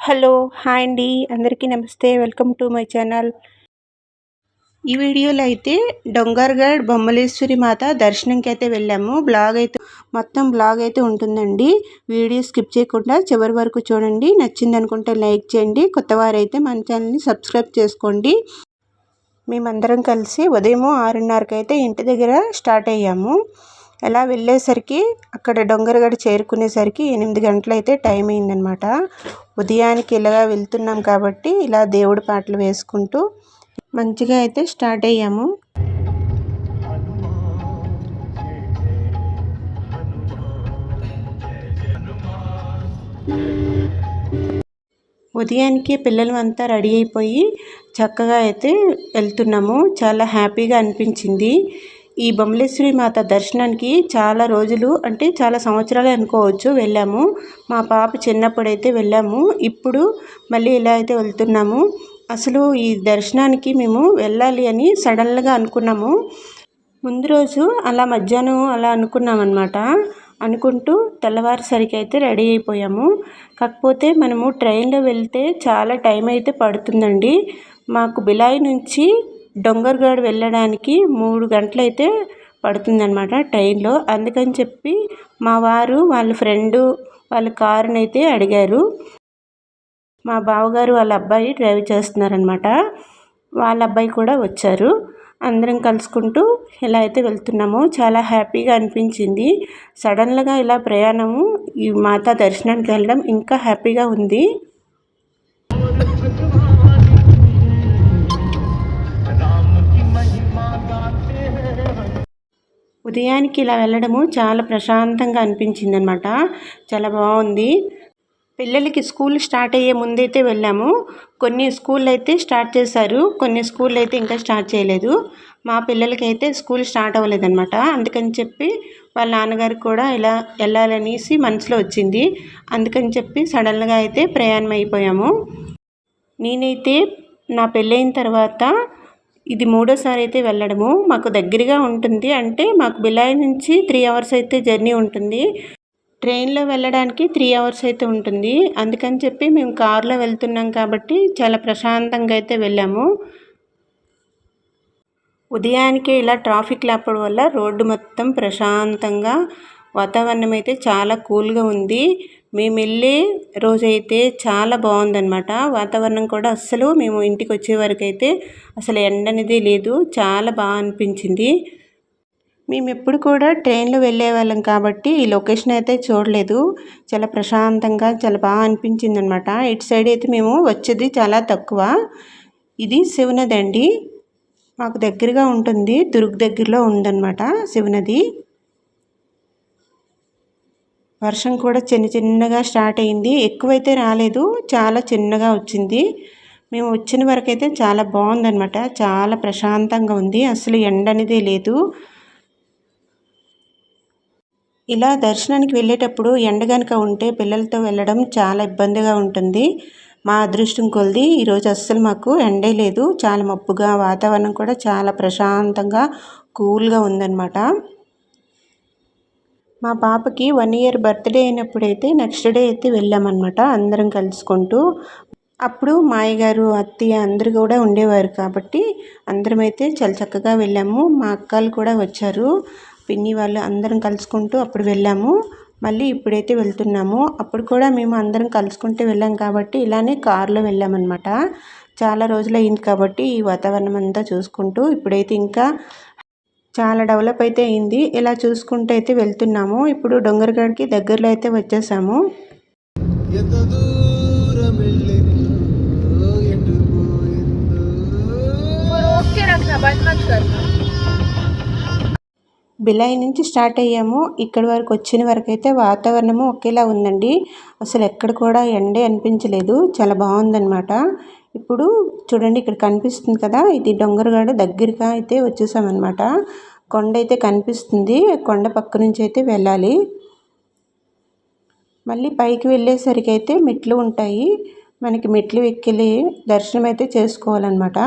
Hello hi అండి. అందరికీ నమస్తే. Welcome to my channel. ఈ వీడియోలో అయితే డొంగర్గఢ్ బొమ్మలేశ్వరి మాత దర్శనంకి అయితే వెళ్ళాము. బ్లాగ్ అయితే మొత్తం బ్లాగ్ అయితే ఉంటుందండి. వీడియో స్కిప్ చేయకుండా చివరి వరకు చూడండి. నచ్చింది అనుకుంటే లైక్ చేయండి. కొత్త వారైతే మన ఛానల్ని సబ్స్క్రైబ్ చేసుకోండి. మేమందరం కలిసి ఉదయం ఆరున్నరకైతే అయితే ఇంటి దగ్గర స్టార్ట్ అయ్యాము. ఎలా వెళ్ళేసరికి అక్కడ డొంగరగడ చేరుకునేసరికి ఎనిమిది గంటలైతే టైం అయిందనమాట ఉదయానికి ఇలాగా వెళ్తున్నాం కాబట్టి ఇలా దేవుడి పాటలు వేసుకుంటూ మంచిగా అయితే స్టార్ట్ అయ్యాము. ఉదయానికి పిల్లలు అంతా రెడీ అయిపోయి చక్కగా అయితే వెళ్తున్నాము. చాలా హ్యాపీగా అనిపించింది. ఈ బొమ్మలేశ్వరి మాత దర్శనానికి చాలా రోజులు అంటే చాలా సంవత్సరాలు అనుకోవచ్చు వెళ్ళాము. మా పాప చిన్నప్పుడైతే వెళ్ళాము. ఇప్పుడు మళ్ళీ ఇలా అయితే వెళ్తున్నాము. అసలు ఈ దర్శనానికి మేము వెళ్ళాలి అని సడన్గా అనుకున్నాము. ముందు రోజు అలా మధ్యాహ్నం అలా అనుకున్నాం అనమాట అనుకుంటూ తెల్లవారుసరికి అయితే రెడీ అయిపోయాము. కాకపోతే మనము ట్రైన్లో వెళ్తే చాలా టైం అయితే పడుతుందండి. మాకు బిలాయి నుంచి డొంగర్గాడ్ వెళ్ళడానికి మూడు గంటలైతే పడుతుందన్నమాట ట్రైన్లో. అందుకని చెప్పి మా వారు వాళ్ళ ఫ్రెండు వాళ్ళ కారుని అయితే అడిగారు. మా బావగారు వాళ్ళ అబ్బాయి డ్రైవ్ చేస్తున్నారనమాట వాళ్ళ అబ్బాయి కూడా వచ్చారు. అందరం కలుసుకుంటూ ఇలా అయితే వెళ్తున్నాము. చాలా హ్యాపీగా అనిపించింది. సడన్గా ఇలా ప్రయాణము ఈ మాతా దర్శనానికి వెళ్ళడం ఇంకా హ్యాపీగా ఉంది. ఉదయానికి ఇలా వెళ్ళడము చాలా ప్రశాంతంగా అనిపించింది అనమాట చాలా బాగుంది. పిల్లలకి స్కూల్ స్టార్ట్ అయ్యే ముందైతే వెళ్ళాము. కొన్ని స్కూల్ అయితే స్టార్ట్ చేశారు. కొన్ని స్కూల్ అయితే ఇంకా స్టార్ట్ చేయలేదు. మా పిల్లలకి అయితే స్కూల్ స్టార్ట్ అవ్వలేదన్నమాట అందుకని చెప్పి వాళ్ళ నాన్నగారికి కూడా ఇలా వెళ్ళాలనేసి మనసులో వచ్చింది. అందుకని చెప్పి సడన్గా అయితే ప్రయాణం అయిపోయాము. నేనైతే నా పెళ్ళైన తర్వాత ఇది మూడోసారి అయితే వెళ్ళడము. మాకు దగ్గరగా ఉంటుంది. అంటే మాకు బిలాయి నుంచి త్రీ అవర్స్ అయితే జర్నీ ఉంటుంది. ట్రైన్లో వెళ్ళడానికి త్రీ అవర్స్ అయితే ఉంటుంది. అందుకని చెప్పి మేము కారులో వెళ్తున్నాం కాబట్టి చాలా ప్రశాంతంగా అయితే వెళ్ళాము. ఉదయానికి ఇలా ట్రాఫిక్ లేపడం వల్ల రోడ్డు మొత్తం ప్రశాంతంగా వాతావరణం అయితే చాలా కూల్గా ఉంది. మేము వెళ్ళే రోజైతే చాలా బాగుందనమాట వాతావరణం కూడా అస్సలు మేము ఇంటికి వచ్చే వరకు అయితే అసలు ఎండ అనేది లేదు. చాలా బాగా అనిపించింది. మేము ఎప్పుడు కూడా ట్రైన్లో వెళ్ళే వాళ్ళం కాబట్టి ఈ లొకేషన్ అయితే చూడలేదు. చాలా ప్రశాంతంగా చాలా బాగా అనిపించింది అనమాట ఇటు సైడ్ అయితే మేము వచ్చేది చాలా తక్కువ. ఇది శివనది అండి. మాకు దగ్గరగా ఉంటుంది. దుర్గ్ దగ్గరలో ఉందన్నమాట శివనది. వర్షం కూడా చిన్న చిన్నగా స్టార్ట్ అయింది. ఎక్కువైతే రాలేదు. చాలా చిన్నగా వచ్చింది. మేము వచ్చిన వరకు అయితే చాలా బాగుందనమాట చాలా ప్రశాంతంగా ఉంది. అసలు ఎండ అనేది లేదు. ఇలా దర్శనానికి వెళ్ళేటప్పుడు ఎండ కనుక ఉంటే పిల్లలతో వెళ్ళడం చాలా ఇబ్బందిగా ఉంటుంది. మా అదృష్టం కొలిది. ఈరోజు అస్సలు మాకు ఎండే లేదు. చాలా మబ్బుగా వాతావరణం కూడా చాలా ప్రశాంతంగా కూల్గా ఉందన్నమాట. మా పాపకి వన్ ఇయర్ బర్త్డే అయినప్పుడైతే నెక్స్ట్ డే అయితే వెళ్ళామన్నమాట అందరం కలుసుకుంటూ. అప్పుడు మాయగారు అత్తయ్య అందరు కూడా ఉండేవారు కాబట్టి అందరం అయితే చాలా చక్కగా వెళ్ళాము. మా అక్కలు కూడా వచ్చారు. పిన్ని వాళ్ళు అందరం కలుసుకుంటూ అప్పుడు వెళ్ళాము. మళ్ళీ ఇప్పుడైతే వెళ్తున్నాము. అప్పుడు కూడా మేము అందరం కలుసుకుంటూ వెళ్ళాం కాబట్టి ఇలానే కారులో వెళ్ళామన్నమాట. చాలా రోజులు అయింది కాబట్టి ఈ వాతావరణం అంతా చూసుకుంటూ ఇప్పుడైతే ఇంకా చాలా డెవలప్ అయితే అయింది. ఇలా చూసుకుంటూ అయితే వెళ్తున్నాము. ఇప్పుడు డొంగరగడ్కి దగ్గరలో అయితే వచ్చేసాము. బిలాయి నుంచి స్టార్ట్ అయ్యాము. ఇక్కడి వరకు వచ్చిన వరకు అయితే వాతావరణము ఒకేలా ఉందండి. అసలు ఎక్కడ కూడా ఎండే అనిపించలేదు. చాలా బాగుందనమాట ఇప్పుడు చూడండి ఇక్కడ కనిపిస్తుంది కదా ఇది డొంగరగాడ దగ్గరగా అయితే వచ్చేసామన్నమాట కొండ అయితే కనిపిస్తుంది కొండ పక్క నుంచి అయితే వెళ్ళాలి మళ్ళీ పైకి వెళ్ళేసరికి అయితే మెట్లు ఉంటాయి మనకి మెట్లు ఎక్కి దర్శనం అయితే చేసుకోవాలన్నమాట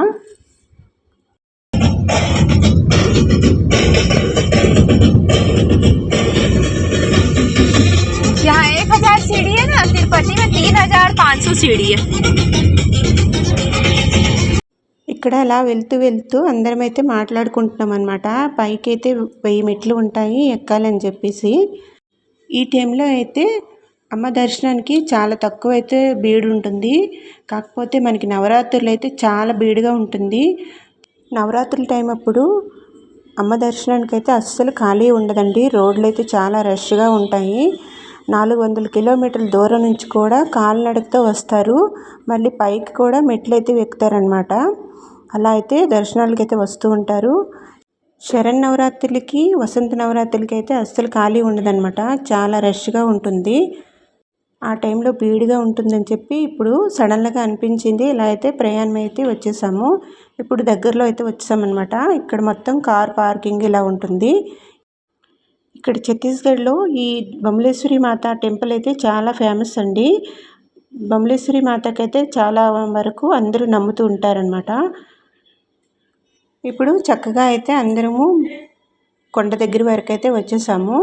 यहाँ एक हजार सीढ़ी है ना तिरुपति में तीन हजार पाँच सौ सीढ़ी है ఇక్కడ అలా వెళ్తూ వెళ్తూ అందరం అయితే మాట్లాడుకుంటున్నాం అనమాట పైకి అయితే వెయ్యి మెట్లు ఉంటాయి ఎక్కాలని చెప్పేసి. ఈ టైంలో అయితే అమ్మ దర్శనానికి చాలా తక్కువ అయితే బీడు ఉంటుంది కాకపోతే మనకి నవరాత్రులు అయితే చాలా బీడుగా ఉంటుంది. నవరాత్రుల టైం అప్పుడు అమ్మ దర్శనానికి అయితే అస్సలు ఖాళీ ఉండదండి. రోడ్లు అయితే చాలా రష్గా ఉంటాయి. నాలుగు వందల కిలోమీటర్ల దూరం నుంచి కూడా కాలినడకతో వస్తారు. మళ్ళీ పైకి కూడా మెట్లు అయితే ఎక్కుతారనమాట అలా అయితే దర్శనాలకి అయితే వస్తూ ఉంటారు. శరణ్ నవరాత్రులకి వసంత నవరాత్రులకి అయితే అస్సలు ఖాళీ ఉండదన్నమాట. చాలా రష్గా ఉంటుంది. ఆ టైంలో బీడిగా ఉంటుందని చెప్పి ఇప్పుడు సడన్గా అనిపించింది. ఇలా అయితే ప్రయాణం అయితే వచ్చేసాము. ఇప్పుడు దగ్గరలో అయితే వచ్చేసామన్నమాట. ఇక్కడ మొత్తం కార్ పార్కింగ్ ఇలా ఉంటుంది. ఇక్కడ ఛత్తీస్గఢ్లో ఈ బమలేశ్వరి మాత టెంపుల్ అయితే చాలా ఫేమస్ అండి. బమలేశ్వరి మాతకైతే చాలా వరకు అందరూ నమ్ముతూ ఉంటారనమాట ఇప్పుడు చక్కగా అయితే అందరము కొండ దగ్గర వరకు అయితే వచ్చేసాము.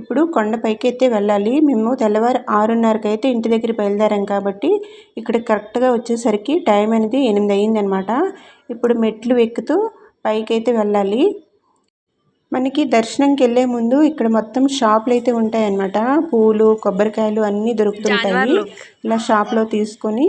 ఇప్పుడు కొండపైకి అయితే వెళ్ళాలి. మేము తెల్లవారు ఆరున్నరకి అయితే ఇంటి దగ్గర బయలుదేరాం కాబట్టి ఇక్కడ కరెక్ట్గా వచ్చేసరికి టైం అనేది ఎనిమిది అయిందనమాట ఇప్పుడు మెట్లు ఎక్కుతూ పైకి అయితే వెళ్ళాలి. మనకి దర్శనంకి వెళ్ళే ముందు ఇక్కడ మొత్తం షాపులు అయితే ఉంటాయన్నమాట. పూలు కొబ్బరికాయలు అన్నీ దొరుకుతుంటాయి ఇలా షాప్లో తీసుకొని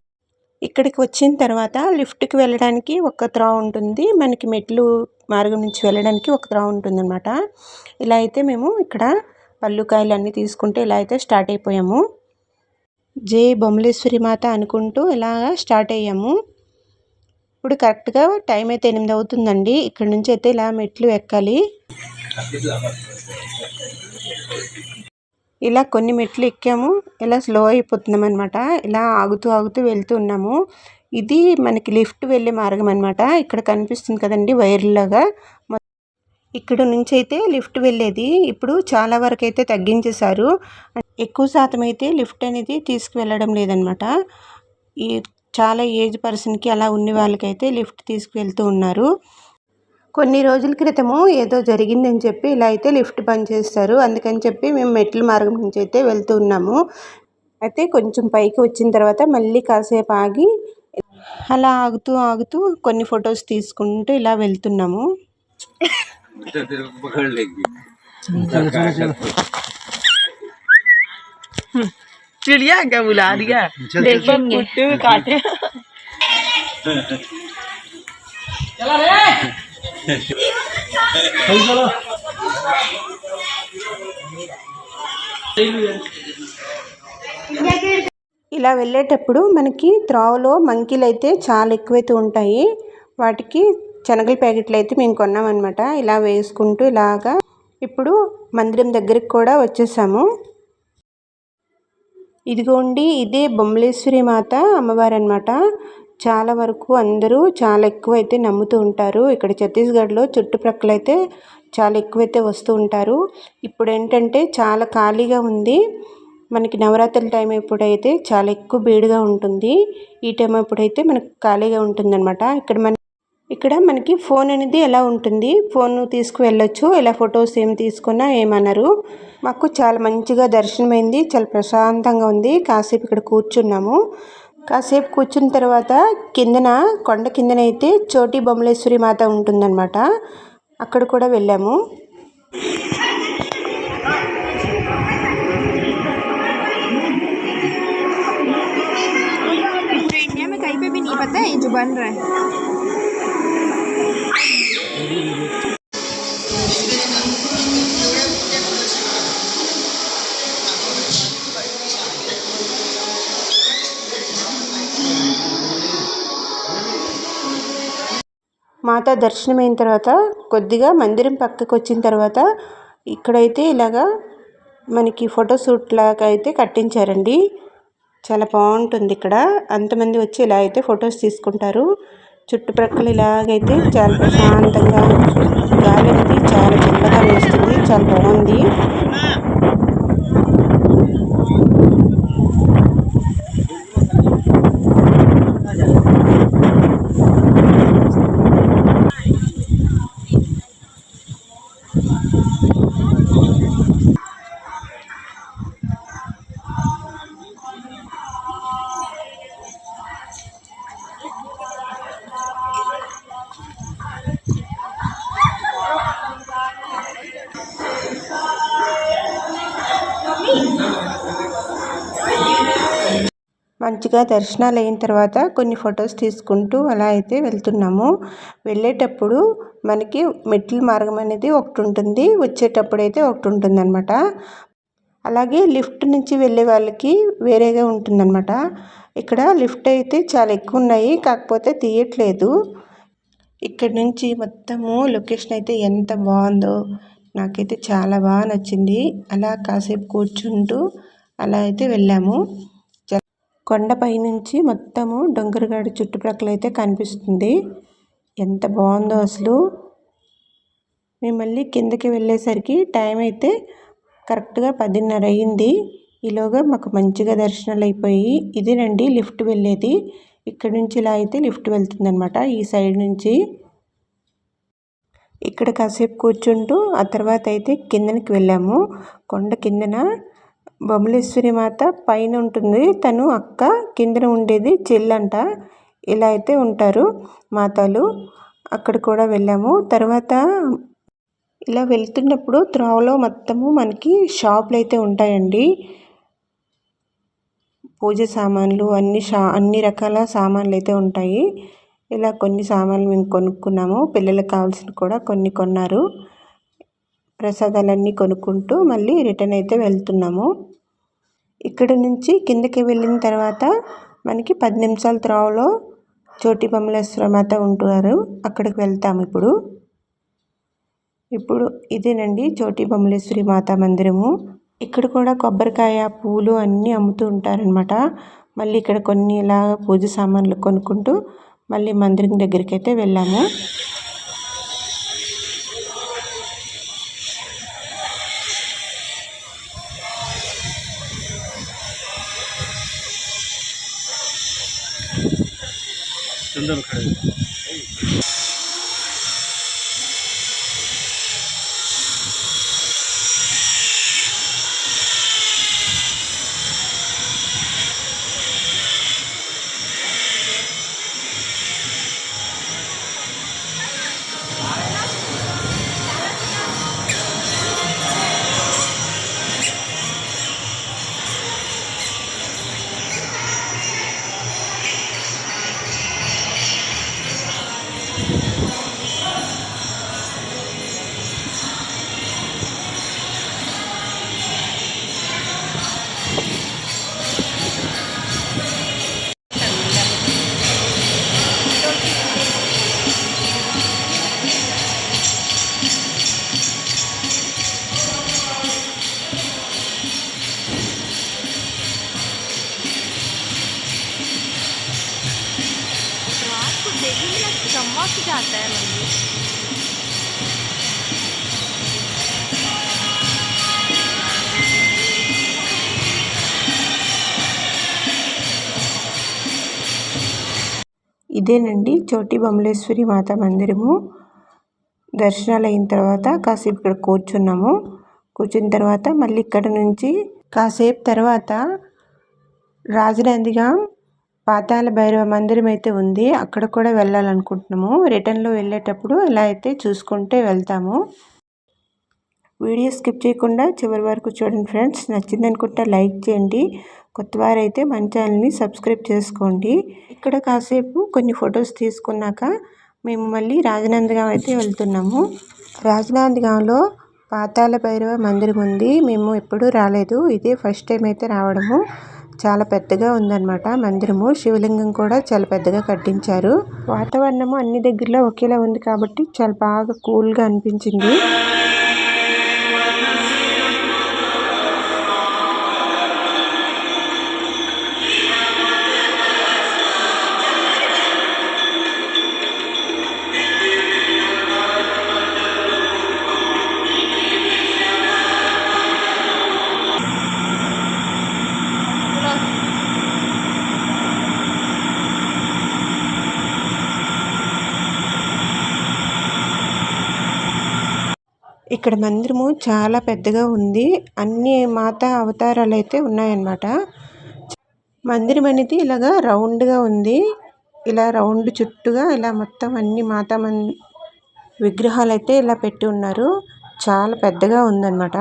ఇక్కడికి వచ్చిన తర్వాత లిఫ్ట్కి వెళ్ళడానికి ఒక త్రా ఉంటుంది. మనకి మెట్లు మార్గం నుంచి వెళ్ళడానికి ఒక త్రా ఉంటుందన్నమాట. ఇలా అయితే మేము ఇక్కడ పళ్ళుకాయలు అన్నీ తీసుకుంటే ఇలా అయితే స్టార్ట్ అయిపోయాము. జే బొమ్మలేశ్వరి మాత అనుకుంటూ ఇలాగా స్టార్ట్ అయ్యాము. ఇప్పుడు కరెక్ట్గా టైం అయితే ఎనిమిది అవుతుందండి. ఇక్కడ నుంచి అయితే ఇలా మెట్లు ఎక్కాలి. ఇలా కొన్ని మెట్లు ఎక్కాము. ఇలా స్లో అయిపోతున్నాం అనమాట ఇలా ఆగుతూ ఆగుతూ వెళ్తూ ఉన్నాము. ఇది మనకి లిఫ్ట్ వెళ్ళే మార్గం అనమాట ఇక్కడ కనిపిస్తుంది కదండి వైర్లాగా. ఇక్కడ నుంచి అయితే లిఫ్ట్ వెళ్ళేది. ఇప్పుడు చాలా వరకు అయితే తగ్గించేశారు. ఎక్కువ శాతం అయితే లిఫ్ట్ అనేది తీసుకువెళ్ళడం లేదనమాట ఈ చాలా ఏజ్ పర్సన్కి అలా ఉన్న వాళ్ళకైతే లిఫ్ట్ తీసుకువెళ్తూ ఉన్నారు. కొన్ని రోజుల క్రితము ఏదో జరిగిందని చెప్పి ఇలా అయితే లిఫ్ట్ బంద్ చేస్తారు అందుకని చెప్పి మేము మెట్ల మార్గం నుంచి అయితే వెళ్తూ ఉన్నాము అయితే కొంచెం పైకి వచ్చిన తర్వాత మళ్ళీ కాసేపు ఆగి అలా ఆగుతూ ఆగుతూ కొన్ని ఫొటోస్ తీసుకుంటూ ఇలా వెళ్తున్నాము तो तेरे को पकड़ लेंगे चिड़िया क्या बुला दिया देखेंगे कुत्ते भी काटे ఇలా వెళ్ళేటప్పుడు మనకి త్రోవలో మంకీలు అయితే చాలా ఎక్కువైతే ఉంటాయి. వాటికి శనగల ప్యాకెట్లు అయితే మేము కొన్నామన్నమాట ఇలా వేసుకుంటూ ఇలాగా ఇప్పుడు మందిరం దగ్గరికి కూడా వచ్చేసాము. ఇదిగోండి ఇదే బొమ్మలేశ్వరి మాత అమ్మవారు అనమాట చాలా వరకు అందరూ చాలా ఎక్కువ అయితే నమ్ముతూ ఉంటారు. ఇక్కడ ఛత్తీస్గఢ్లో చుట్టుప్రక్కల అయితే చాలా ఎక్కువైతే వస్తూ ఉంటారు. ఇప్పుడు ఏంటంటే చాలా ఖాళీగా ఉంది. మనకి నవరాత్రుల టైం ఎప్పుడైతే చాలా ఎక్కువ బీడుగా ఉంటుంది. ఈ టైం అప్పుడైతే మనకు ఖాళీగా ఉంటుందన్నమాట. ఇక్కడ మన ఇక్కడ మనకి ఫోన్ అనేది ఎలా ఉంటుంది? ఫోన్ తీసుకువెళ్ళొచ్చు. ఇలా ఫొటోస్ ఏం తీసుకున్నా ఏమన్నారు మాకు చాలా మంచిగా దర్శనమైంది. చాలా ప్రశాంతంగా ఉంది. కాసేపు ఇక్కడ కూర్చున్నాము. కాసేపు కూర్చున్న తర్వాత కిందన కొండ కిందనైతే చోటి బొమ్మలేశ్వరి మాత ఉంటుందన్నమాట అక్కడ కూడా వెళ్ళాము पूरे इंडिया में कहीं पे भी नहीं पता है जो बन रहा है మాతా దర్శనం అయిన తర్వాత కొద్దిగా మందిరం పక్కకు వచ్చిన తర్వాత ఇక్కడైతే ఇలాగా మనకి ఫోటో షూట్ లాగా అయితే కట్టించారండి. చాలా బాగుంటుంది ఇక్కడ. అంతమంది వచ్చి ఇలా అయితే ఫొటోస్ తీసుకుంటారు. చుట్టుప్రక్కల ఇలాగైతే చాలా ప్రశాంతంగా గాలి అనేది చాలా చల్లగా వేస్తుంది. చాలా బాగుంది. మంచిగా దర్శనాలు అయిన తర్వాత కొన్ని ఫొటోస్ తీసుకుంటూ అలా అయితే వెళ్తున్నాము. వెళ్ళేటప్పుడు మనకి మెట్ల మార్గం అనేది ఒకటి ఉంటుంది వచ్చేటప్పుడు అయితే ఒకటి ఉంటుంది అనమాట అలాగే లిఫ్ట్ నుంచి వెళ్ళే వాళ్ళకి వేరేగా ఉంటుందన్నమాట. ఇక్కడ లిఫ్ట్ అయితే చాలా ఎక్కువ ఉన్నాయి కాకపోతే తీయట్లేదు. ఇక్కడ నుంచి మొత్తము లొకేషన్ అయితే ఎంత బాగుందో నాకైతే చాలా బాగా నచ్చింది. అలా కాసేపు కూర్చుంటూ అలా అయితే వెళ్ళాము. కొండపై నుంచి మొత్తము డొంగరగాడి చుట్టుప్రక్కల అయితే కనిపిస్తుంది. ఎంత బాగుందో అసలు. మేము మళ్ళీ కిందకి వెళ్ళేసరికి టైం అయితే కరెక్ట్గా పదిన్నర అయ్యింది ఈలోగా మాకు మంచిగా దర్శనాలు అయిపోయి ఇదేనండి లిఫ్ట్ వెళ్ళేది. ఇక్కడ నుంచి ఇలా అయితే లిఫ్ట్ వెళ్తుందనమాట ఈ సైడ్ నుంచి ఇక్కడ కాసేపు కూర్చుంటూ ఆ తర్వాత అయితే కిందనికి వెళ్ళాము. కొండ కిందన బొమ్మలేశ్వరి మాత పైన ఉంటుంది. తను అక్క కిందన ఉండేది చెల్లంట. ఇలా అయితే ఉంటారు మాతలు. అక్కడ కూడా వెళ్ళాము. తర్వాత ఇలా వెళ్తున్నప్పుడు త్రోవలో మొత్తము మనకి షాపులు అయితే ఉంటాయండి. పూజ సామాన్లు అన్ని షా అన్ని రకాల సామాన్లు అయితే ఉంటాయి. ఇలా కొన్ని సామాన్లు మేము కొనుక్కున్నాము. పిల్లలకు కావాల్సిన కూడా కొన్ని కొన్నారు. ప్రసాదాలన్నీ కొనుక్కుంటూ మళ్ళీ రిటర్న్ అయితే వెళ్తున్నాము. ఇక్కడ నుంచి కిందకి వెళ్ళిన తర్వాత మనకి పది నిమిషాల త్రోవలో చోటి బొమ్మలేశ్వర మాత ఉంటున్నారు. అక్కడికి వెళ్తాము ఇప్పుడు. ఇప్పుడు ఇదేనండి చోటి బొమ్మలేశ్వరి మాత మందిరము. ఇక్కడ కూడా కొబ్బరికాయ పూలు అన్నీ అమ్ముతూ ఉంటారనమాట మళ్ళీ ఇక్కడ కొన్ని ఇలా పూజ సామాన్లు కొనుక్కుంటూ మళ్ళీ మందిరం దగ్గరికి అయితే వెళ్ళాము. ಮುಂದೆ ఇదేనండి చోటి బమలేశ్వరి మాత మందిరము. దర్శనాలు అయిన తర్వాత కాసేపు ఇక్కడ కూర్చున్నాము. కూర్చున్న తర్వాత మళ్ళీ ఇక్కడ నుంచి కాసేపు తర్వాత రాజనందిగా పాతాళ భైరవ మందిరం అయితే ఉంది. అక్కడ కూడా వెళ్ళాలనుకుంటున్నాము. రిటర్న్లో వెళ్ళేటప్పుడు ఇలా అయితే చూసుకుంటే వెళ్తాము. వీడియో స్కిప్ చేయకుండా చివరి వరకు చూడండి ఫ్రెండ్స్. నచ్చిందనుకుంటే లైక్ చేయండి. కొత్తవారైతే మన ఛానల్ని సబ్స్క్రైబ్ చేసుకోండి. ఇక్కడ కాసేపు కొన్ని ఫొటోస్ తీసుకున్నాక మేము మళ్ళీ రాజనందగాం అయితే వెళ్తున్నాము. రాజనందగాంలో పాతాల భైరవ మందిరం ఉంది. మేము ఎప్పుడూ రాలేదు. ఇదే ఫస్ట్ టైం అయితే రావడము. చాలా పెద్దగా ఉందన్నమాట మందిరము. శివలింగం కూడా చాలా పెద్దగా కట్టించారు. వాతావరణము అన్ని దగ్గరలో ఒకేలా ఉంది కాబట్టి చాలా బాగా కూల్గా అనిపించింది. ఇక్కడ మందిరము చాలా పెద్దగా ఉంది. అన్ని మాత అవతారాలు అయితే ఉన్నాయన్నమాట. మందిరం అనేది ఇలాగా రౌండ్గా ఉంది. ఇలా రౌండ్ చుట్టూగా ఇలా మొత్తం అన్ని మాతా మన్ విగ్రహాలు అయితే ఇలా పెట్టి ఉన్నారు. చాలా పెద్దగా ఉందన్నమాట.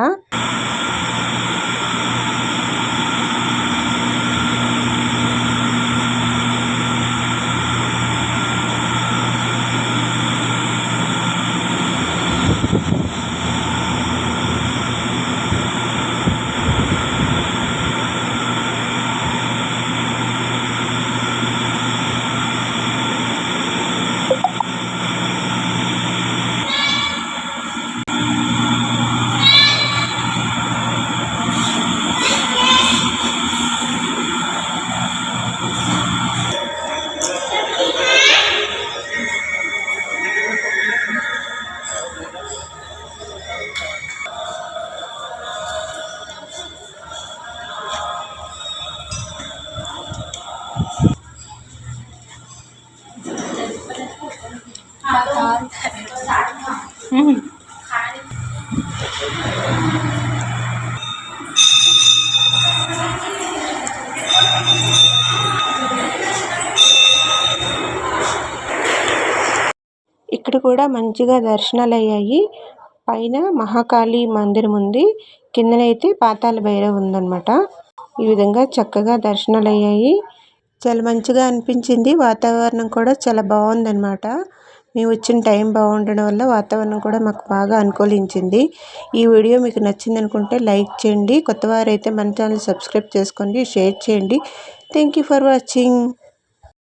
ఇక్కడ కూడా మంచిగా దర్శనాలు అయ్యాయి పైన మహాకాళి మందిరం ఉంది. కిందనైతే పాతాళ భైరవ్ ఉందన్నమాట. ఈ విధంగా చక్కగా దర్శనాలు అయ్యాయి చాలా మంచిగా అనిపించింది. వాతావరణం కూడా చాలా బాగుందన్నమాట. మేము వచ్చిన టైం బాగుండడం వల్ల వాతావరణం కూడా మాకు బాగా అనుకూలించింది. ఈ వీడియో మీకు నచ్చింది అనుకుంటే లైక్ చేయండి. కొత్తవారైతే మన ఛానల్ సబ్స్క్రైబ్ చేసుకోండి షేర్ చేయండి. Thank you for watching.